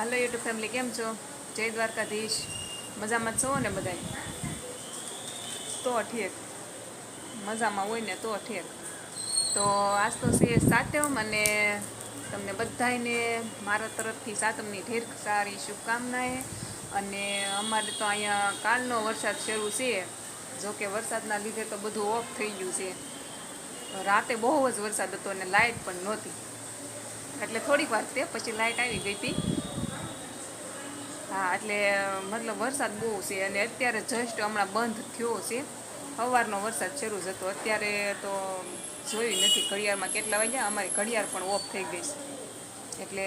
હાલો YouTube family કેમ છો? જય દ્વારકાધીશ. મજામાં છો ને બધાય? તો ઠેક. મજામાં હોય ને તો ઠેક. તો આજ તો છે સાતમ અને તમને બધાયને મારા તરફથી સાતમની ઢેર સારી શુભકામનાએ અને અમારે તો અહીંયા કાલનો વરસાદ શરૂ છે. જોકે વરસાદના લીધે તો બધું ઓફ થઈ ગયું છે. રાતે બહુ જ વરસાદ હતો અને લાઇટ પણ નહોતી. એટલે થોડીક વાર તે પછી લાઇટ આવી ગઈ હતી. હા, એટલે, મતલબ વરસાદ બહુ છે અને અત્યારે જસ્ટ હમણાં બંધ થયો છે. સવારનો વરસાદ શરૂ થતો અત્યારે તો જોયું નથી ઘડિયાળમાં કેટલા વાગ્યા, અમારી ઘડિયાળ પણ ઓફ થઈ ગઈ છે. એટલે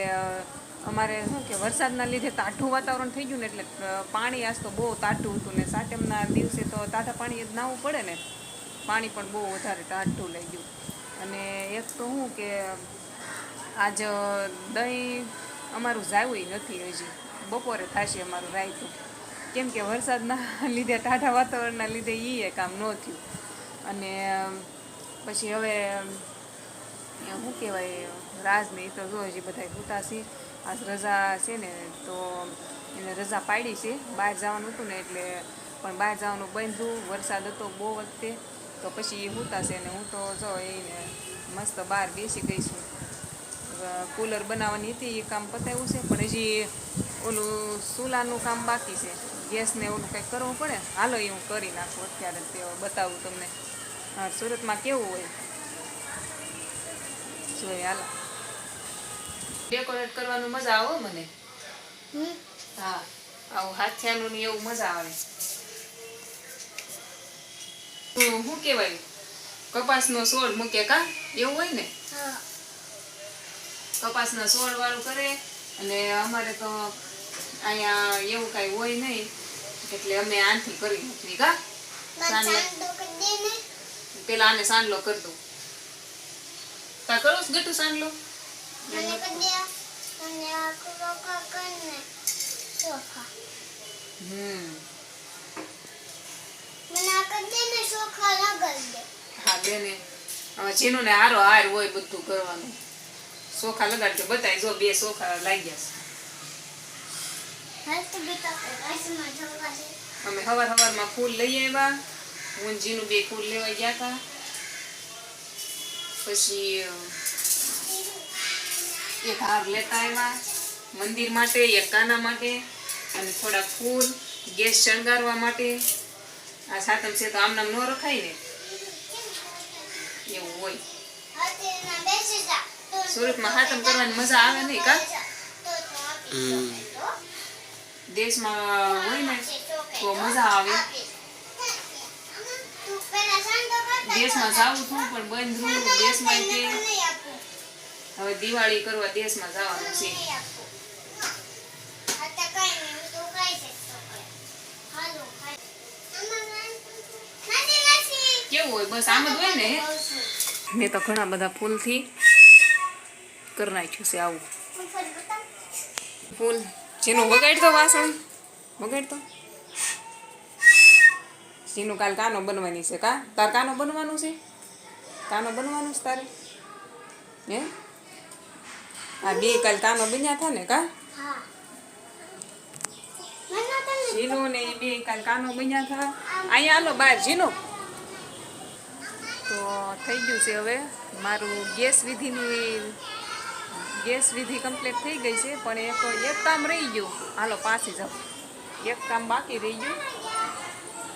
અમારે શું કે વરસાદના લીધે તાઠું વાતાવરણ થઈ ગયું ને એટલે પાણી આજ તો બહુ તાઠું હતું ને સાતમના દિવસે તો તાઠા પાણી જ નાવું પડે ને, પાણી પણ બહુ વધારે તાઠું લઈ ગયું. અને એક તો શું કે, આજ દહીં અમારું જાવું નથી હજી. બપોરે થશે અમારું રાયતું. કેમ કે વરસાદના લીધે ટાઢા વાતાવરણના લીધે એ એ કામ ન થયું. અને પછી હવે શું કહેવાય રાજને એ તો જો હજી બધા ઉતાસી આજ રજા છે ને, તો એને રજા પાડી છે. બહાર જવાનું હતું ને એટલે પણ બહાર જવાનું બંધું, વરસાદ હતો બહુ વખતે. તો પછી એ ઉતાશે ને હું તો જો એને મસ્ત બહાર બેસી ગઈ છું. કુલર બનાવવાની હતી એ કામ પતાવ્યું છે. પણ હજી ઓલું સુલાનું કામ બાકી છે. ગેસને ઓલું કંઈક કરવું પડે. હાલો એ હું કરી નાખું અત્યારે તે બતાવું તમને. હા સુરતમાં કેવું હોય? જોઈએ હાલો. ડેકોરેટ કરવાનું મજા આવે મને. હા આવું હાથિયાનું ને એવું મજા આવે. શું કહેવાય? કપાસનો સોળ મૂકે કા? એવું હોય ને? કપાસના સોળ વાળું કરે અને અમારે તો અહીંયા એવું કાંઈ હોય નહીં. એટલે અમે આનથી કરી નાખવી કા? પેલા આને સાંડલો કરી દઉં. તા કરો સાંજલો? સાંડલો હા બેને હવે જેનું ને હારો હાર હોય બધું કરવાનું. સોખા લગાડજો બતાય જો બે સોખા લાગ્યા છે. અમે હવાર હવારમાં ફૂલ લઈ આવ્યા. ઊંજીનું બે ફૂલ લેવા ગયા હતા પછી એક હાર લેતા આવ્યા. મંદિર માટે એક કાના માટે અને થોડા ફૂલ ગેસ શણગારવા માટે. આ સાતમ છે તો આમનામ ન રખાય ને? એવું હોય. સુરતમાં હાતમ કરવાની મજા આવે નહીં કા? દેશમાં હોય ને તો મજા આવે દેશમાં જવું છું પણ બંધ રહ્યું દેશમાં તે હવે દિવાળી કરવા દેશમાં જવાનું છે કેવું હોય બસ આમ જ હોય ને મેં તો ઘણા બધા ફૂલથી કરી નાખ્યું છે આવું ફૂલ જેનું બગાડતો વાસણ? બગાડતો? જેનું કાલ કાનો બનવાની છે કા? તાર કાનો બનવાનું છે? કાનો બનવાનું છે તારે? હે? આ બે કાલ કાનો બન્યા થા ને કા? જીનો ને એ બે કાલ કાનો બન્યા થા અહીંયા હાલો બાર જીનો. તો થઈ ગયું છે હવે મારું ગેસ વિધિની ગેસ વિધિ કમ્પ્લીટ થઈ ગઈ છે, પણ એક એક કામ રહી ગયું. હાલો, પાછી જાઉં એક કામ બાકી રહી ગયું.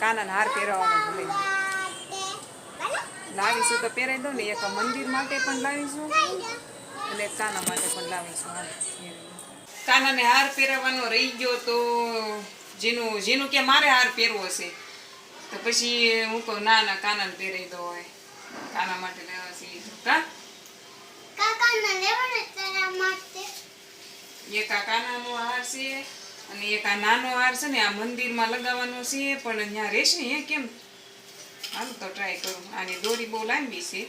કાનાને હાર પહેરાવવાનો ભૂલે. લાવીશું તો પહેરાવી દઉં ને, એક મંદિર માટે પણ લાવીશું અને કાના માટે પણ લાવીશું. હાલ કાનાને હાર પહેરાવવાનો રહી ગયો તો જેનું જેનું કે મારે હાર પહેરવો છે, તો પછી હું કહું ના ના, કાનાને પહેરાવી દો હોય કાના માટે લેવા છીએ. એક આ નાનો હાર છે ને આ મંદિરમાં લગાવવાનો છે, પણ ત્યાં રહેશે હે કેમ? હાલ તો ટ્રાય કરું. આની દોરી બહુ લાંબી છે.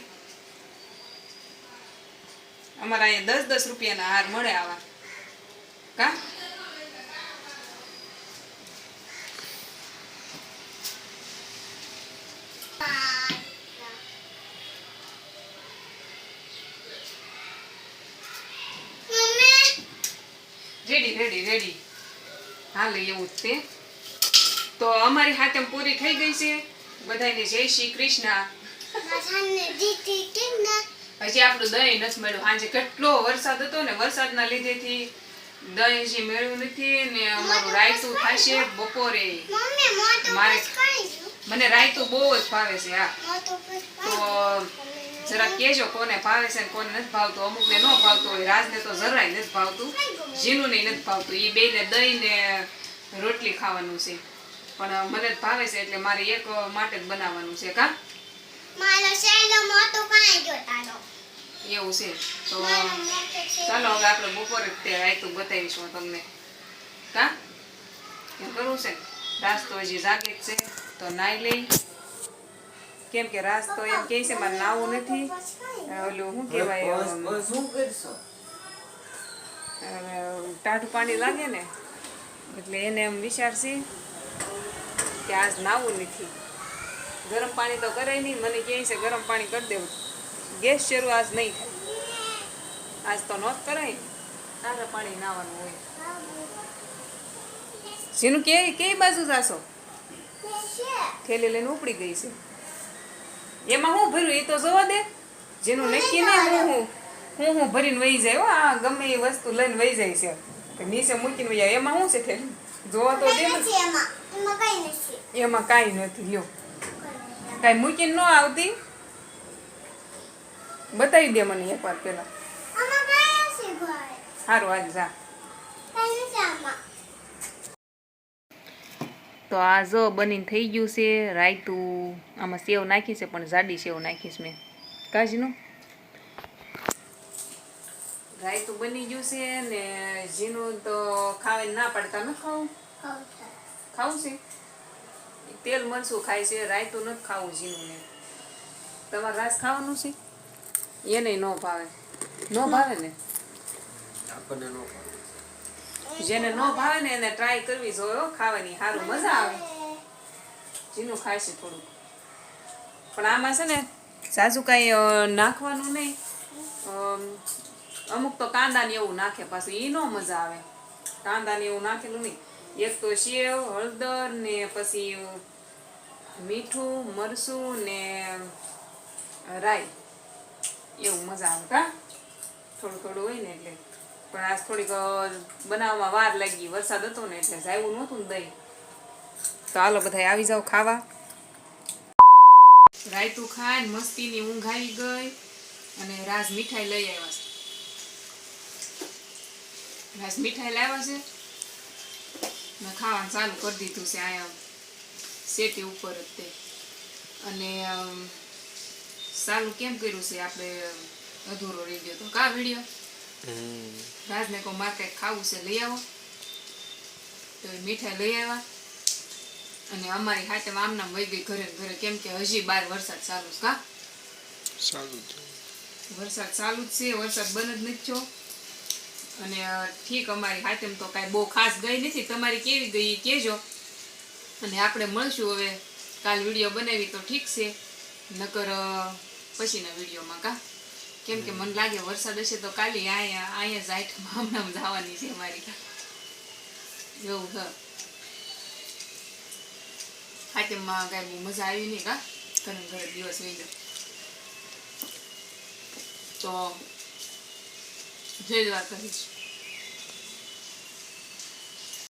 અમારા અહીંયા દસ દસ રૂપિયાના હાર મળે આવા. કા? Ready ready. હાલે એવું જ તે. તો અમારી હાથમ પૂરી થઈ ગઈ છે. બધાને જય શ્રી કૃષ્ણ. હજી આપણું દહીં નથી મળ્યું. આજે કેટલો વરસાદ હતો ને વરસાદના લીધેથી દહીં હજી મળ્યું નથી ને અમારું રાયતું થશે બપોરે. મારે મને રાયતું બહુ જ ભાવે છે હા. તો જરા કેજો કોને ભાવે છે કોને નથી ભાવતું. અમુકને ન ભાવતું હોય રાજને તો જરાય નથી ભાવતું. જીનુને નથી ભાવતું. એ બેને દહીં ને રોટલી ખાવાનું છે. પણ મને ભાવે છે એટલે મારે એક માટે જ બનાવવાનું છે કા? મારો સેલો મોટો કાઈ જોતાનો એવું છે. તો ચાલો હવે આપણે બપોરે જ તે રાયતું બતાવીશું તમને. કા? એમ કરવું છે? રાસ્તો હજી જાગે છે. તો નાઈ લઈ. કેમ કે રાસ તો એમ કહે છે મારે નાવું નથી. ઓલું શું કહેવાય શું કરશો? ટાઢું પાણી લાગે ને એટલે એને એમ વિચારશે કે આજ નાવું નથી. ગરમ પાણી તો કરાય નહીં મને કહે છે ગરમ પાણી કરી દેવું. ગેસ શરૂ આજ નહીં થાય. આજ તો નોત કરાય. ને ટાઢા પાણી નાવાનું હોય. જેનું કે કઈ બાજુ જાશો? થેલી લઈને ઉપડી ગઈ છે. એમાં હું ભર્યું? એ તો જોવા દે. જેનું નક્કી નહીં હું હું હું હું ભરીને વહી જાય. હો આ ગમે એ વસ્તુ લઈને વહી જાય છે. કે નીચે મૂકીને વહી જાય એમાં શું છે થેલી જોવા તો દે. એમાં. કઈ નથી. લ્યો. કાંઈ મૂકીને ન આવતી? બતાવી દે મને એકવાર પેલા ભાઈ. સારું આજ જા. તો આ જો બનીને થઈ ગયું છે રાયતું. આમાં સેવ નાખી છે પણ જાડી સેવ નાખીશ મેં. કાજનું? રાયતું બની ગયું છે ને ઝીણું તો ખાવાની ના પાડતા ન ખાવું? ખાવું છે. તેલ મરચું ખાય છે રાયતું નથી ખાવું ઝીણું ને. તમારે રાસ ખાવાનું છે? એને ન ભાવે. ન ભાવે ને? આપણને ન ભાવે. જેને ન ભાવે ને એને ટ્રાય કરવી જોયો ખાવાની સારું મજા આવે. જીનું ખાય છે થોડુંક. પણ આમાં છે ને સાસુ કાંઈ નાખવાનું નહીં. અમુક તો કાંદા ને એવું નાખે પાછું એ નો મજા આવે. કાંદા ને એવું નાખેલું નહીં. એક તો શેવ, હળદર ને પછી મીઠું મરસું ને રાઈ. એવું મજા આવે, કા? થોડું થોડું હોય ને એટલે. પણ આજ થોડીક બનાવવામાં વાર લાગી. વરસાદ હતો ને એટલે જાયું નહોતું ને દહીં. તો હાલો બધા આવી જાઓ ખાવા. રાયતું ખાય ને મસ્તીની ઊંઘ આવી ગઈ અને રાજ મીઠાઈ લઈ આવ્યા છે. રાજ મીઠાઈ લાવ્યા છે મેં ખાવાનું ચાલુ કરી દીધું છે આયા સેટી ઉપર જ તે. અને સારું કેમ કર્યું છે આપણે, અધૂરો રહી ગયો તો. કા વીડિયો? રાજને કહું મારે કંઈક ખાવું છે લઈ આવો. તો મીઠાઈ લઈ આવ્યા. અને અમારી હાથે આમના વહી ગઈ ઘરે ઘરે કેમ કે હજી બાર વરસાદ ચાલુ છે કા? વરસાદ ચાલુ જ છે વરસાદ બંધ જ નથી થયો. અને ઠીક અમારી હાથેમ તો કાંઈ બહુ ખાસ ગઈ નથી. તમારી કેવી ગઈ એ કહેજો. અને આપણે મળશું હવે. કાલ વીડિયો બનાવી તો ઠીક છે. નકર પછીના વિડીયોમાં કા? કેમ કે મને લાગે વરસાદ હશે તો કાલે અહીંયા અહીંયા જ આઈટમ હમણાં જવાની છે મારી. એવું છે હાથેમાં કાંઈ બહુ મજા આવી નહીં કા? ને ઘરે દિવસ વહી ગયો તો જય દ્વારકાધીશ